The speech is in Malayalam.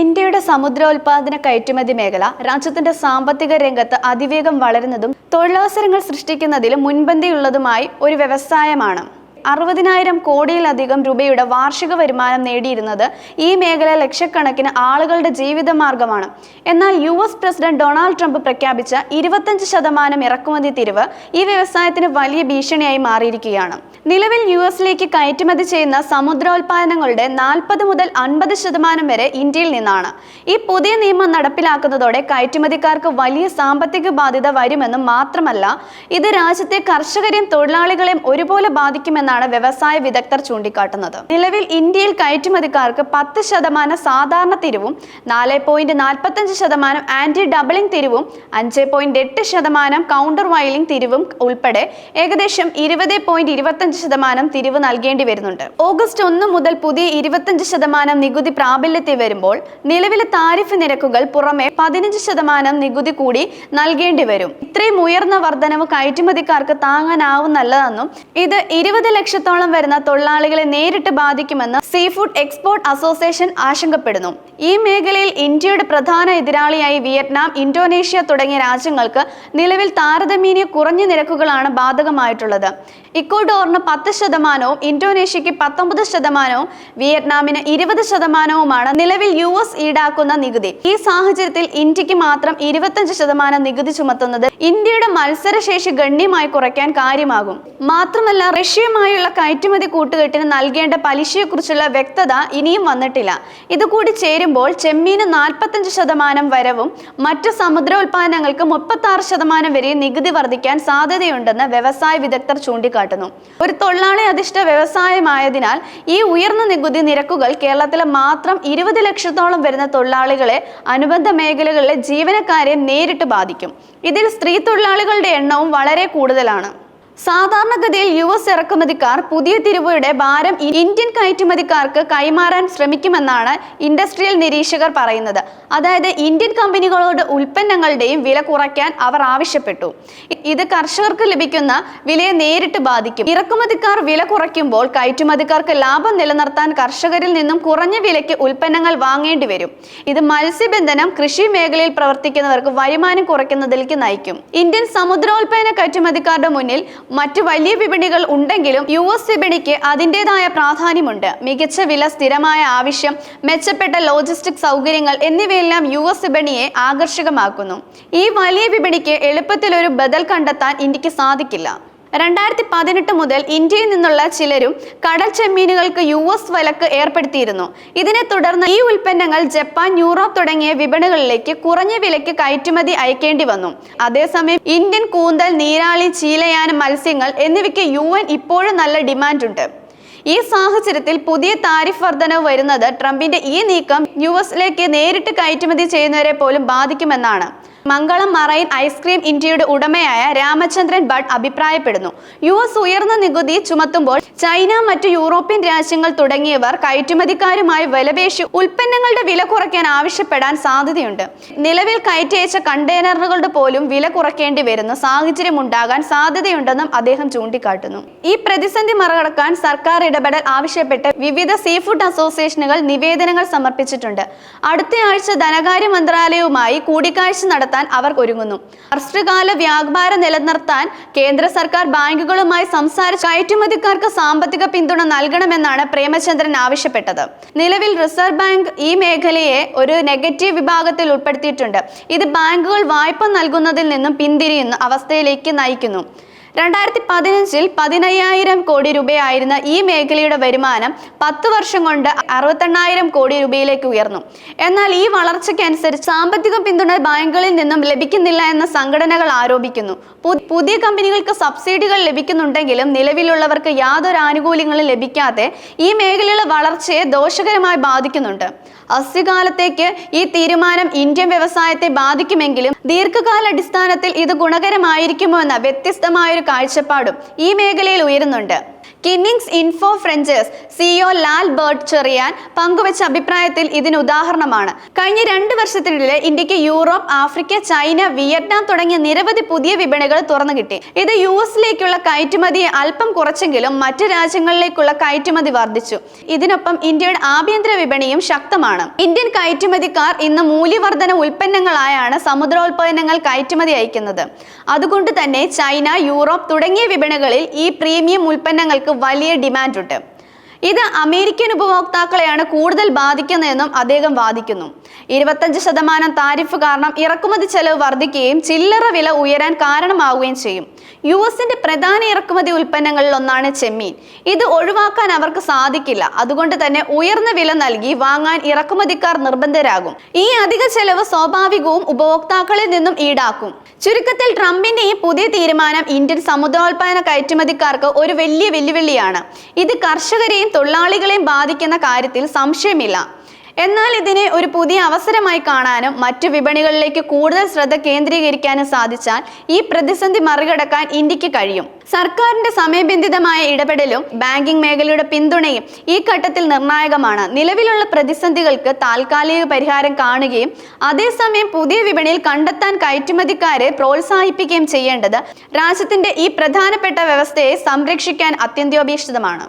ഇന്ത്യയുടെ സമുദ്രോൽപാദന കയറ്റുമതി മേഖല രാജ്യത്തിന്റെ സാമ്പത്തിക രംഗത്ത് അതിവേഗം വളരുന്നതും തൊഴിലവസരങ്ങൾ സൃഷ്ടിക്കുന്നതിലും മുൻപന്തിയുള്ളതുമായി ഒരു വ്യവസായമാണ്. അറുപതിനായിരം കോടിയിലധികം രൂപയുടെ വാർഷിക വരുമാനം നേടിയിരുന്നത് ഈ മേഖല ലക്ഷക്കണക്കിന് ആളുകളുടെ ജീവിതമാർഗമാണ്. എന്നാൽ U S president Donald Trump പ്രഖ്യാപിച്ച ഇരുപത്തഞ്ച് ശതമാനം ഇറക്കുമതി തിരിവ് ഈ വ്യവസായത്തിന് വലിയ ഭീഷണിയായി മാറിയിരിക്കുകയാണ്. നിലവിൽ യു എസിലേക്ക് കയറ്റുമതി ചെയ്യുന്ന സമുദ്രോൽപാദനങ്ങളുടെ നാൽപ്പത് മുതൽ അൻപത് ശതമാനം വരെ ഇന്ത്യയിൽ നിന്നാണ്. ഈ പുതിയ നിയമം നടപ്പിലാക്കുന്നതോടെ കയറ്റുമതിക്കാർക്ക് വലിയ സാമ്പത്തിക ബാധ്യത വരുമെന്നും മാത്രമല്ല ഇത് രാജ്യത്തെ കർഷകരെയും തൊഴിലാളികളെയും ഒരുപോലെ ബാധിക്കുമെന്നാണ് വ്യവസായ വിദഗ്ധർ ചൂണ്ടിക്കാട്ടുന്നത്. നിലവിൽ ഇന്ത്യയിൽ കയറ്റുമതിക്കാർക്ക് പത്ത് ശതമാനം സാധാരണ തിരിവും നാല് പോയിന്റ് നാൽപ്പത്തഞ്ച് ശതമാനം ആന്റി ഡബിളിംഗ് തിരിവും അഞ്ച് പോയിന്റ് എട്ട് ശതമാനം കൗണ്ടർ വയലിംഗ് തിരിവും ഉൾപ്പെടെ ഏകദേശം ഇരുപത് പോയിന്റ് ഇരുപത്തഞ്ച് ശതമാനം തിരിവ് നൽകേണ്ടി വരുന്നുണ്ട്. ഓഗസ്റ്റ് ഒന്ന് മുതൽ പുതിയ ഇരുപത്തഞ്ച് ശതമാനം നികുതി പ്രാബല്യത്തിൽ വരുമ്പോൾ നിലവിലെ താരിഫ് നിരക്കുകൾ പുറമെ പതിനഞ്ച് ശതമാനം നികുതി കൂടി നൽകേണ്ടി വരും. ഇത്രയും ഉയർന്ന വർധനവ് കയറ്റുമതിക്കാർക്ക് താങ്ങാനാവുന്നല്ലെന്നും ഇത് ഇരുപത് ലക്ഷത്തോളം വരുന്ന തൊഴിലാളികളെ നേരിട്ട് ബാധിക്കുമെന്ന് സീ ഫുഡ് എക്സ്പോർട്ട് അസോസിയേഷൻ ആശങ്കപ്പെടുന്നു. ഈ മേഖലയിൽ ഇന്ത്യയുടെ പ്രധാന എതിരാളിയായി വിയറ്റ്നാം ഇന്തോനേഷ്യ തുടങ്ങിയ രാജ്യങ്ങൾക്ക് നിലവിൽ താരതമ്യേന കുറഞ്ഞ നിരക്കുകളാണ് ബാധകമായിട്ടുള്ളത്. ഇക്വഡോറിന് പത്ത് ശതമാനവും ഇന്തോനേഷ്യക്ക് പത്തൊമ്പത് ശതമാനവും വിയറ്റ്നാമിന് ഇരുപത് ശതമാനവുമാണ് നിലവിൽ യു എസ് ഈടാക്കുന്ന നികുതി. ഈ സാഹചര്യത്തിൽ ഇന്ത്യയ്ക്ക് മാത്രം ഇരുപത്തഞ്ച് ശതമാനം നികുതി ചുമത്തുന്നത് ഇന്ത്യയുടെ മത്സരശേഷി ഗണ്യമായി കുറയ്ക്കാൻ കാര്യമാകും. മാത്രമല്ല റഷ്യയുമായുള്ള കയറ്റുമതി കൂട്ടുകെട്ടിന് നൽകേണ്ട പലിശയെക്കുറിച്ചുള്ള വ്യക്തത ഇനിയും വന്നിട്ടില്ല. ഇതുകൂടി ചേരുമ്പോൾ ചെമ്മീന് നാൽപ്പത്തഞ്ച് ശതമാനം വരവും മറ്റു സമുദ്രോൽപാദനങ്ങൾക്ക് മുപ്പത്തി ആറ് ശതമാനം വരെ നികുതി വർദ്ധിക്കാൻ സാധ്യതയുണ്ടെന്ന് വ്യവസായ വിദഗ്ധർ ചൂണ്ടിക്കാട്ടുന്നു. ഒരു തൊഴിലാളി അധിഷ്ഠ വ്യവസായമായതിനാൽ ഈ ഉയർന്ന നികുതി നിരക്കുകൾ കേരളത്തിലെ മാത്രം ഇരുപത് ലക്ഷത്തോളം വരുന്ന തൊഴിലാളികളെ അനുബന്ധ മേഖലകളിലെ ജീവനക്കാരെ നേരിട്ട് ബാധിക്കും. ഇതിൽ സ്ത്രീ തൊഴിലാളികളുടെ എണ്ണവും വളരെ കൂടുതലാണ്. സാധാരണഗതിയിൽ യു എസ് ഇറക്കുമതിക്കാർ പുതിയ തിരിവുയുടെ ഭാരം ഇന്ത്യൻ കയറ്റുമതിക്കാർക്ക് കൈമാറാൻ ശ്രമിക്കുമെന്നാണ് ഇൻഡസ്ട്രിയൽ നിരീക്ഷകർ പറയുന്നത്. അതായത് ഇന്ത്യൻ കമ്പനികളോട് ഉൽപ്പന്നങ്ങളുടെയും വില കുറയ്ക്കാൻ അവർ ആവശ്യപ്പെട്ടു. ഇത് കർഷകർക്ക് ലഭിക്കുന്ന വിലയെ നേരിട്ട് ബാധിക്കും. ഇറക്കുമതിക്കാർ വില കുറയ്ക്കുമ്പോൾ കയറ്റുമതിക്കാർക്ക് ലാഭം നിലനിർത്താൻ കർഷകരിൽ നിന്നും കുറഞ്ഞ വിലയ്ക്ക് ഉൽപ്പന്നങ്ങൾ വാങ്ങേണ്ടി വരും. ഇത് മത്സ്യബന്ധനം കൃഷി മേഖലയിൽ പ്രവർത്തിക്കുന്നവർക്ക് വരുമാനം കുറയ്ക്കുന്നതിലേക്ക് നയിക്കും. ഇന്ത്യൻ സമുദ്രോൽപ്പന്ന കയറ്റുമതിക്കാരുടെ മുന്നിൽ മറ്റു വലിയ വിപണികൾ ഉണ്ടെങ്കിലും യു എസ് വിപണിക്ക് അതിന്റെതായ പ്രാധാന്യമുണ്ട്. മികച്ച വില സ്ഥിരമായ ആവശ്യം മെച്ചപ്പെട്ട ലോജിസ്റ്റിക് സൗകര്യങ്ങൾ എന്നിവയെല്ലാം യു എസ് വിപണിയെ ആകർഷകമാക്കുന്നു. ഈ വലിയ വിപണിക്ക് എളുപ്പത്തിൽ ഒരു ബദൽ കണ്ടെത്താൻ ഇന്ത്യയ്ക്ക് സാധിക്കില്ല. രണ്ടായിരത്തി പതിനെട്ട് മുതൽ ഇന്ത്യയിൽ നിന്നുള്ള ചിലരും കടൽ ചെമ്മീനുകൾക്ക് യു എസ് വിലക്ക് ഏർപ്പെടുത്തിയിരുന്നു. ഇതിനെ തുടർന്ന് ഈ ഉൽപ്പന്നങ്ങൾ ജപ്പാൻ യൂറോപ്പ് തുടങ്ങിയ വിപണികളിലേക്ക് കുറഞ്ഞ വിലയ്ക്ക് കയറ്റുമതി അയക്കേണ്ടി വന്നു. അതേസമയം ഇന്ത്യൻ കൂന്തൽ നീരാളി ചീലയാന മത്സ്യങ്ങൾ എന്നിവയ്ക്ക് യു ഇപ്പോഴും നല്ല ഡിമാൻഡുണ്ട്. ഈ സാഹചര്യത്തിൽ പുതിയ താരിഫ് വർധനവ് വരുന്നത് ട്രംപിന്റെ ഈ നീക്കം യു എസിലേക്ക് നേരിട്ട് കയറ്റുമതി ചെയ്യുന്നവരെ പോലും ബാധിക്കുമെന്നാണ്. മംഗളം മറൈൻ ഐസ്ക്രീം ഇന്ത്യയുടെ ഉടമയായ രാമചന്ദ്രൻ ഭട്ട് അഭിപ്രായപ്പെടുന്നു. യു എസ് ഉയർന്ന നികുതി ചുമത്തുമ്പോൾ ചൈന മറ്റു യൂറോപ്യൻ രാജ്യങ്ങൾ തുടങ്ങിയവർ കയറ്റുമതിക്കാരുമായി വിലപേശി ഉൽപ്പന്നങ്ങളുടെ വില കുറയ്ക്കാൻ ആവശ്യപ്പെടാൻ സാധ്യതയുണ്ട്. നിലവിൽ കയറ്റയച്ച കണ്ടെയ്നറുകളുടെ പോലും വില കുറയ്ക്കേണ്ടി വരുന്ന സാഹചര്യം ഉണ്ടാകാൻ സാധ്യതയുണ്ടെന്നും അദ്ദേഹം ചൂണ്ടിക്കാട്ടുന്നു. ഈ പ്രതിസന്ധി മറികടക്കാൻ സർക്കാർ ഇടപെടൽ ആവശ്യപ്പെട്ട് വിവിധ സീഫുഡ് അസോസിയേഷനുകൾ നിവേദനങ്ങൾ സമർപ്പിച്ചിട്ടുണ്ട്. അടുത്തയാഴ്ച ധനകാര്യ മന്ത്രാലയവുമായി കൂടിക്കാഴ്ച നടത്താൻ അവർ ഒരുങ്ങുന്നു. അർഷ്ടകാല വ്യാപാരം നിലനിർത്താൻ കേന്ദ്ര സർക്കാർ ബാങ്കുകളുമായി സംസാരിച്ച് കയറ്റുമതിക്കാർക്ക് സാമ്പത്തിക പിന്തുണ നൽകണമെന്നാണ് പ്രേമചന്ദ്രൻ ആവശ്യപ്പെട്ടത്. നിലവിൽ റിസർവ് ബാങ്ക് ഈ മേഖലയെ ഒരു നെഗറ്റീവ് വിഭാഗത്തിൽ ഉൾപ്പെടുത്തിയിട്ടുണ്ട്. ഇത് ബാങ്കുകൾ വായ്പ നൽകുന്നതിൽ നിന്നും പിന്തിരിയുന്ന അവസ്ഥയിലേക്ക് നയിക്കുന്നു. രണ്ടായിരത്തി പതിനഞ്ചിൽ പതിനയ്യായിരം കോടി രൂപയായിരുന്ന ഈ മേഖലയുടെ വരുമാനം പത്ത് വർഷം കൊണ്ട് അറുപത്തെണ്ണായിരം കോടി രൂപയിലേക്ക് ഉയർന്നു. എന്നാൽ ഈ വളർച്ചയ്ക്കനുസരിച്ച് സാമ്പത്തിക പിന്തുണ ബാങ്കുകളിൽ നിന്നും ലഭിക്കുന്നില്ല എന്ന സംഘടനകൾ ആരോപിക്കുന്നു. പുതിയ കമ്പനികൾക്ക് സബ്സിഡികൾ ലഭിക്കുന്നുണ്ടെങ്കിലും നിലവിലുള്ളവർക്ക് യാതൊരു ആനുകൂല്യങ്ങളും ലഭിക്കാതെ ഈ മേഖലയിലെ വളർച്ചയെ ദോഷകരമായി ബാധിക്കുന്നുണ്ട്. അസ്യകാലത്തേക്ക് ഈ തീരുമാനം ഇന്ത്യൻ വ്യവസായത്തെ ബാധിക്കുമെങ്കിലും ദീർഘകാലാടിസ്ഥാനത്തിൽ ഇത് ഗുണകരമായിരിക്കുമോ എന്ന വ്യത്യസ്തമായൊരു കാഴ്ചപ്പാടും ഈ മേഖലയിൽ ഉയരുന്നുണ്ട്. കിന്നിങ്സ് ഇൻഫോ ഫ്രഞ്ചേഴ്സ് സിഇഒ ലാൽ ബേർട്ട് ചെറിയാൻ പങ്കുവച്ച അഭിപ്രായത്തിൽ ഇതിന് ഉദാഹരണമാണ്. കഴിഞ്ഞ രണ്ട് വർഷത്തിനുള്ളിൽ ഇന്ത്യയ്ക്ക് യൂറോപ്പ് ആഫ്രിക്ക ചൈന വിയറ്റ്നാം തുടങ്ങിയ നിരവധി പുതിയ വിപണികൾ തുറന്നു കിട്ടി. ഇത് യു എസിലേക്കുള്ള കയറ്റുമതിയെ അല്പം കുറച്ചെങ്കിലും മറ്റ് രാജ്യങ്ങളിലേക്കുള്ള കയറ്റുമതി വർദ്ധിച്ചു. ഇതിനൊപ്പം ഇന്ത്യയുടെ ആഭ്യന്തര വിപണിയും ശക്തമാണ്. ഇന്ത്യൻ കയറ്റുമതിക്കാർ ഇന്ന് മൂല്യവർധന ഉൽപ്പന്നങ്ങളായാണ് സമുദ്രോൽപ്പന്നങ്ങൾ കയറ്റുമതി അയക്കുന്നത്. അതുകൊണ്ട് തന്നെ ചൈന യൂറോപ്പ് തുടങ്ങിയ വിപണികളിൽ ഈ പ്രീമിയം ഉൽപ്പന്നങ്ങൾക്ക് വലിയ ഡിമാൻഡുണ്ട്. ഇത് അമേരിക്കൻ ഉപഭോക്താക്കളെയാണ് കൂടുതൽ ബാധിക്കുന്നതെന്നും അദ്ദേഹം വാദിക്കുന്നു. ഇരുപത്തഞ്ച് ശതമാനം താരിഫ് കാരണം ഇറക്കുമതി ചെലവ് വർദ്ധിക്കുകയും ചില്ലറ വില ഉയരാൻ കാരണമാവുകയും ചെയ്യും. യു എസിന്റെ പ്രധാന ഇറക്കുമതി ഉൽപ്പന്നങ്ങളിൽ ഒന്നാണ് ചെമ്മീൻ. ഇത് ഒഴിവാക്കാൻ അവർക്ക് സാധിക്കില്ല. അതുകൊണ്ട് തന്നെ ഉയർന്ന വില നൽകി വാങ്ങാൻ ഇറക്കുമതിക്കാർ നിർബന്ധരാകും. ഈ അധിക ചെലവ് സ്വാഭാവികവും ഉപഭോക്താക്കളിൽ നിന്നും ഈടാക്കും. ചുരുക്കത്തിൽ ട്രംപിന്റെ ഈ പുതിയ തീരുമാനം ഇന്ത്യൻ സമുദ്രോത്പാദന കയറ്റുമതിക്കാർക്ക് ഒരു വലിയ വെല്ലുവിളിയാണ്. ഇത് കർഷകരെയും തൊഴിലാളികളെയും ബാധിക്കുന്ന കാര്യത്തിൽ സംശയമില്ല. എന്നാൽ ഇതിനെ ഒരു പുതിയ അവസരമായി കാണാനും മറ്റു വിപണികളിലേക്ക് കൂടുതൽ ശ്രദ്ധ കേന്ദ്രീകരിക്കാനും സാധിച്ചാൽ ഈ പ്രതിസന്ധി മറികടക്കാൻ ഇന്ത്യയ്ക്ക് കഴിയും. സർക്കാരിന്റെ സമയബന്ധിതമായ ഇടപെടലും ബാങ്കിംഗ് മേഖലയുടെ പിന്തുണയും ഈ ഘട്ടത്തിൽ നിർണായകമാണ്. നിലവിലുള്ള പ്രതിസന്ധികൾക്ക് താൽക്കാലിക പരിഹാരം കാണുകയും അതേസമയം പുതിയ വിപണിയിൽ കണ്ടെത്താൻ കയറ്റുമതിക്കാരെ പ്രോത്സാഹിപ്പിക്കുകയും ചെയ്യേണ്ടത് രാജ്യത്തിന്റെ ഈ പ്രധാനപ്പെട്ട വ്യവസ്ഥയെ സംരക്ഷിക്കാൻ അത്യന്താപേക്ഷിതമാണ്